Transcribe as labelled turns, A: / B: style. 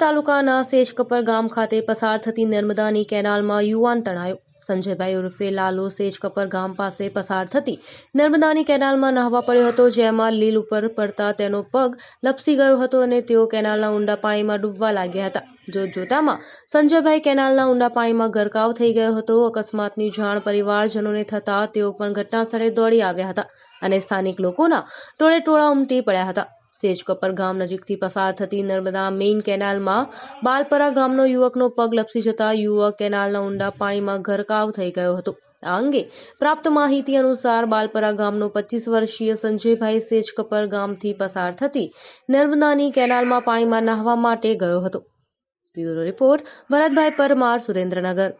A: તાલુકાના સેજકપર ગામ ખાતે પસાર થતી નર્મદાની કેનાલમાં યુવાન તણાયો. સંજયભાઈ ઉર્ફે લાલો સેજકપર ગામ પાસે પસાર થતી નર્મદાની કેનાલમાં નહાવા પડ્યો હતો, જેમાં લીલ ઉપર પડતા તેનો પગ લપસી ગયો હતો અને તેઓ કેનાલના ઊંડા પાણીમાં ડૂબવા લાગ્યા હતા. જોત જોતામાં સંજયભાઈ કેનાલના ઊંડા પાણીમાં ગરકાવ થઈ ગયો હતો, અકસ્માતની જાણ પરિવારજનોને થતાં તેઓ પણ ઘટના સ્થળે દોડી આવ્યા હતા અને સ્થાનિક લોકોના ટોળે ટોળા ઉમટી પડ્યા હતા. સેજકપર ગામ નજીકથી પસાર થતી નર્મદા મેઇન કેનાલમાં બાલપરા ગામનો યુવકનો પગ લપસી જતા યુવક કેનાલના ઊંડા પાણીમાં ગરકાવ થઈ ગયો હતો. આ અંગે પ્રાપ્ત માહિતી અનુસાર બાલપરા ગામનો પચીસ વર્ષીય સંજયભાઈ સેજકપર ગામથી પસાર થતી નર્મદાની કેનાલમાં પાણીમાં નહાવા માટે ગયો હતો. Bureau report Bharatbhai Parmar, Surendranagar.